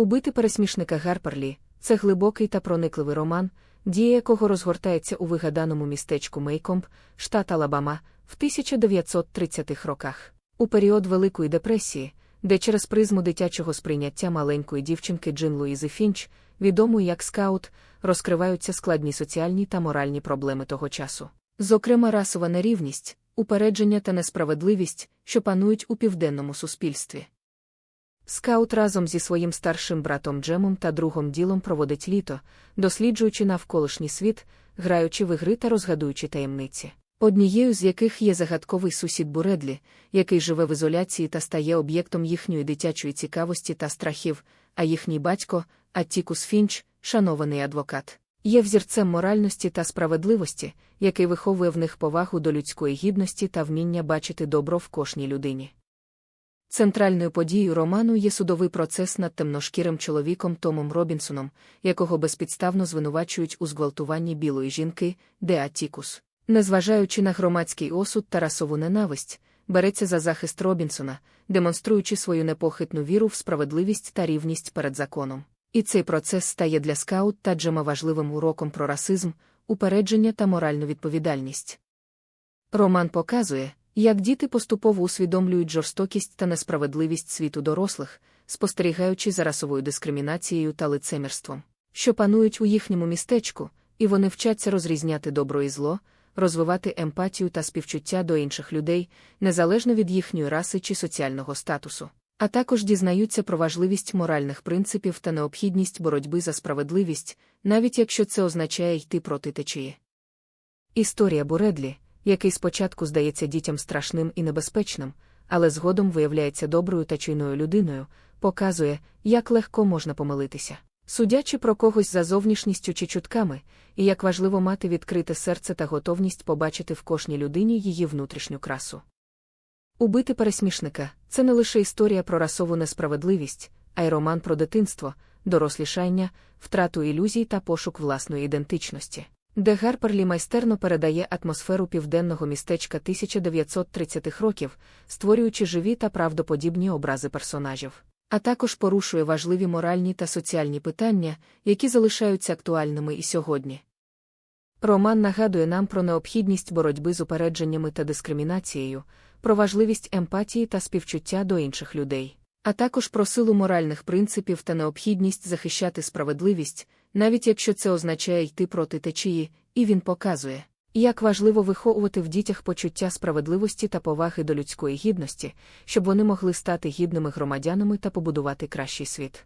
Убити пересмішника Гарперлі це глибокий та проникливий роман, дія якого розгортається у вигаданому містечку Мейкомб, штат Алабама, в 1930-х роках. У період Великої депресії, де через призму дитячого сприйняття маленької дівчинки Джин Луїзи Фінч, відомої як скаут, розкриваються складні соціальні та моральні проблеми того часу. Зокрема, расова нерівність, упередження та несправедливість, що панують у південному суспільстві. Скаут разом зі своїм старшим братом Джемом та другом ділом проводить літо, досліджуючи навколишній світ, граючи в ігри та розгадуючи таємниці. Однією з яких є загадковий сусід Буредлі, який живе в ізоляції та стає об'єктом їхньої дитячої цікавості та страхів, а їхній батько, Аттікус Фінч, шанований адвокат, є взірцем моральності та справедливості, який виховує в них повагу до людської гідності та вміння бачити добро в кожній людині. Центральною подією роману є судовий процес над темношкірим чоловіком Томом Робінсоном, якого безпідставно звинувачують у зґвалтуванні білої жінки, де Атікус, незважаючи на громадський осуд та расову ненависть, береться за захист Робінсона, демонструючи свою непохитну віру в справедливість та рівність перед законом. І цей процес стає для скаут та Джема важливим уроком про расизм, упередження та моральну відповідальність. Роман показує, як діти поступово усвідомлюють жорстокість та несправедливість світу дорослих, спостерігаючи за расовою дискримінацією та лицемірством, що панують у їхньому містечку, і вони вчаться розрізняти добро і зло, розвивати емпатію та співчуття до інших людей, незалежно від їхньої раси чи соціального статусу, а також дізнаються про важливість моральних принципів та необхідність боротьби за справедливість, навіть якщо це означає йти проти течії. Історія Буредлі який спочатку здається дітям страшним і небезпечним, але згодом виявляється доброю та чуйною людиною, показує, як легко можна помилитися. Судячи про когось за зовнішністю чи чутками, і як важливо мати відкрите серце та готовність побачити в кожній людині її внутрішню красу. Убити пересмішника це не лише історія про расову несправедливість, а й роман про дитинство, дорослішання, втрату ілюзій та пошук власної ідентичності де Гарперлі майстерно передає атмосферу південного містечка 1930-х років, створюючи живі та правдоподібні образи персонажів, а також порушує важливі моральні та соціальні питання, які залишаються актуальними і сьогодні. Роман нагадує нам про необхідність боротьби з упередженнями та дискримінацією, про важливість емпатії та співчуття до інших людей, а також про силу моральних принципів та необхідність захищати справедливість навіть якщо це означає йти проти течії, і він показує, як важливо виховувати в дітях почуття справедливості та поваги до людської гідності, щоб вони могли стати гідними громадянами та побудувати кращий світ.